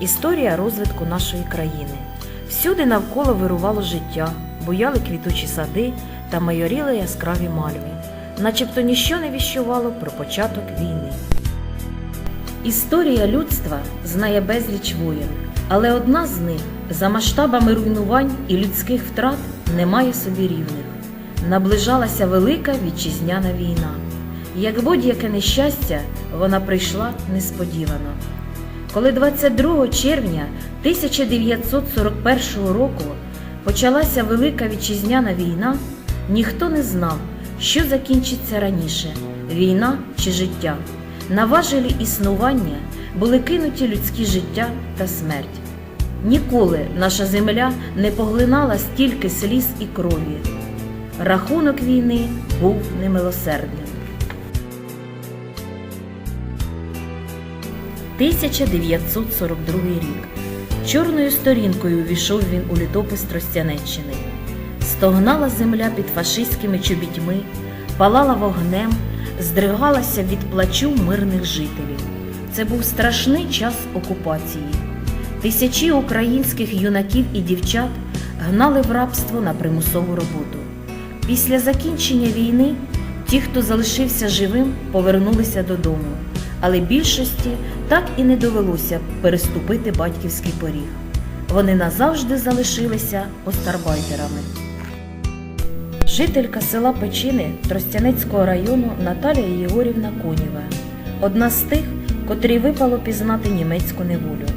Історія розвитку нашої країни. Всюди навколо вирувало життя, буяли квітучі сади та майоріли яскраві мальви, начебто ніщо не віщувало про початок війни. Історія людства знає безліч воєн, але одна з них за масштабами руйнувань і людських втрат не має собі рівних. Наближалася велика вітчизняна війна. Як будь-яке нещастя, вона прийшла несподівано. Коли 22 червня 1941 року почалася Велика Вітчизняна війна, ніхто не знав, що закінчиться раніше війна чи життя. На важелі існування були кинуті людські життя та смерть. Ніколи наша земля не поглинала стільки сліз і крові. Рахунок війни був немилосердним. 1942 рік. Чорною сторінкою увійшов він у літопис Тростянеччини. Стогнала земля під фашистськими чобітьми, палала вогнем, здригалася від плачу мирних жителів. Це був страшний час окупації. Тисячі українських юнаків і дівчат гнали в рабство на примусову роботу. Після закінчення війни ті, хто залишився живим, повернулися додому, але більшості так і не довелося переступити батьківський поріг. Вони назавжди залишилися остарбайтерами. Жителька села Печини Тростянецького району Наталія Єгорівна Конєва одна з тих, котрій випало пізнати німецьку неволю,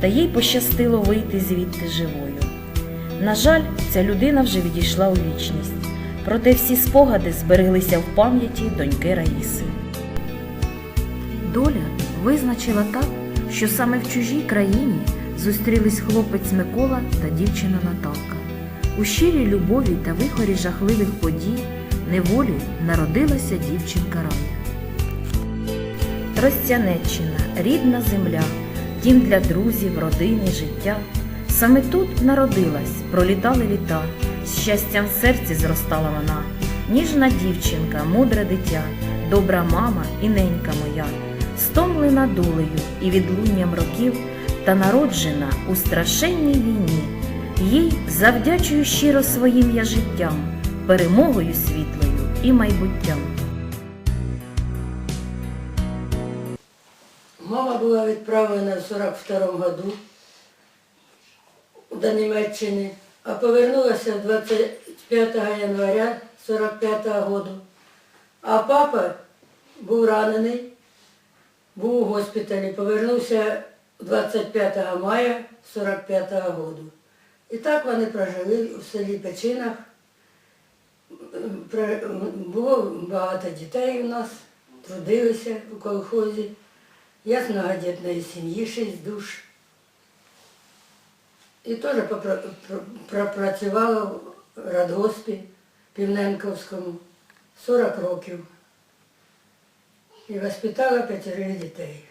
та їй пощастило вийти звідти живою. На жаль, ця людина вже відійшла у вічність, проте всі спогади збереглися в пам'яті доньки Раїси. Доля визначила так, що саме в чужій країні зустрілись хлопець Микола та дівчина Наталка. У щирій любові та вихорі жахливих подій неволі народилася дівчинка Рая. Тростянеччина, рідна земля, дім для друзів, родини, життя. Саме тут народилась, пролітали літа, з щастям в серці зростала вона. Ніжна дівчинка, мудре дитя, добра мама і ненька моя, стомлена долею і відлунням років, та народжена у страшенній війні. Їй завдячую щиро своїм я життям, перемогою світлою і майбуттям. Мама була відправлена в 42-му году до Німеччини, а повернулася 25 января 45-го году. А папа був ранений, був у госпіталі, повернувся 25 мая 45-го году. І так вони прожили у селі Печинах. Було багато дітей у нас, трудилися у колхозі. Я з многодітної сім'ї, шість душ. І теж пропрацювала в радгоспі Півненковському 40 років. І воспитала п'ятерих дітей.